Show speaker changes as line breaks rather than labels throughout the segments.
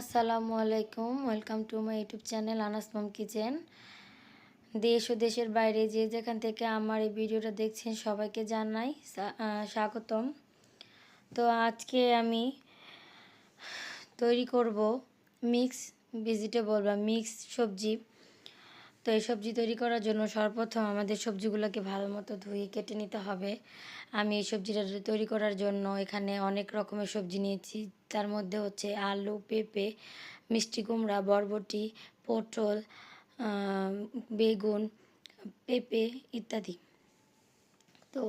আসসালামু আলাইকুম, welcome to my YouTube channel Anas kitchen. দেশ ও দেশের বাইরে যে যেখান থেকে আমার এই ভিডিওটা দেখছেন সবাইকে জানাই স্বাগতম। তো আজকে আমি তৈরি করব মিক্স ভেজিটেবল বা মিক্স সবজি। তো এই সবজি তৈরি করার জন্য সর্বপ্রথম আমাদের সবজিগুলোকে ভালো মতো ধুয়ে কেটে নিতে হবে। আমি এই সবজিটা তৈরি করার জন্য এখানে অনেক রকমের সবজি নিয়েছি। তার মধ্যে হচ্ছে আলু, পেঁপে, মিষ্টি কুমড়া, বরবটি, পটল বেগুন, পেঁপে ইত্যাদি। তো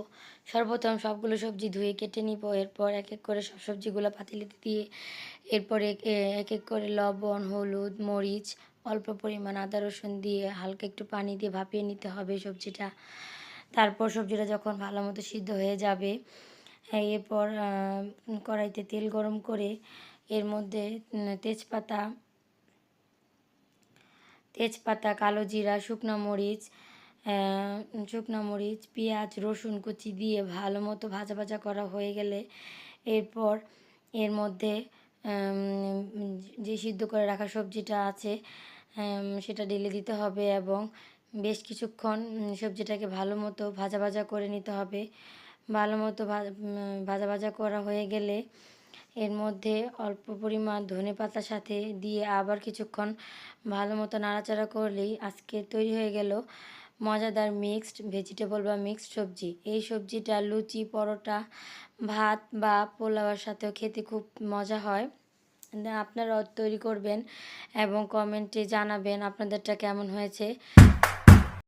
সর্বপ্রথম সবগুলো সবজি ধুয়ে কেটে নিব। এরপর এক এক করে সব সবজিগুলো পাতিলিতে দিয়ে এরপর এক এক করে লবণ, হলুদ, মরিচ, অল্প পরিমাণ আদা রসুন দিয়ে হালকা একটু পানি দিয়ে ভাপিয়ে নিতে হবে সবজিটা। তারপর সবজিটা যখন ভালো মতো সিদ্ধ হয়ে যাবে, এরপর কড়াইতে তেল গরম করে এর মধ্যে তেজপাতা তেজপাতা, কালো জিরা, শুকনো মরিচ শুকনো মরিচ, পেঁয়াজ, রসুন কুচি দিয়ে ভালো মতো ভাজা ভাজা করা হয়ে গেলে এরপর এর মধ্যে যে সিদ্ধ করে রাখা সবজিটা আছে সেটা ঢেলে দিতে হবে এবং বেশ কিছুক্ষণ সবজিটাকে ভালো মতো ভাজা ভাজা করে নিতে হবে। ভালো মতো ভাজা ভাজা করা হয়ে গেলে এর মধ্যে অল্প পরিমাণ ধনে পাতার সাথে দিয়ে আবার কিছুক্ষণ ভালো মতো নাড়াচাড়া করলেই আজকে তৈরি হয়ে গেল মজাদার মিক্সড ভেজিটেবল বা মিক্সড সবজি। এই সবজিটা লুচি, পরোটা, ভাত বা পোলাওয়ার সাথেও খেতে খুব মজা হয়। আপনারাও তৈরি করবেন এবং কমেন্টে জানাবেন আপনাদেরটা কেমন হয়েছে।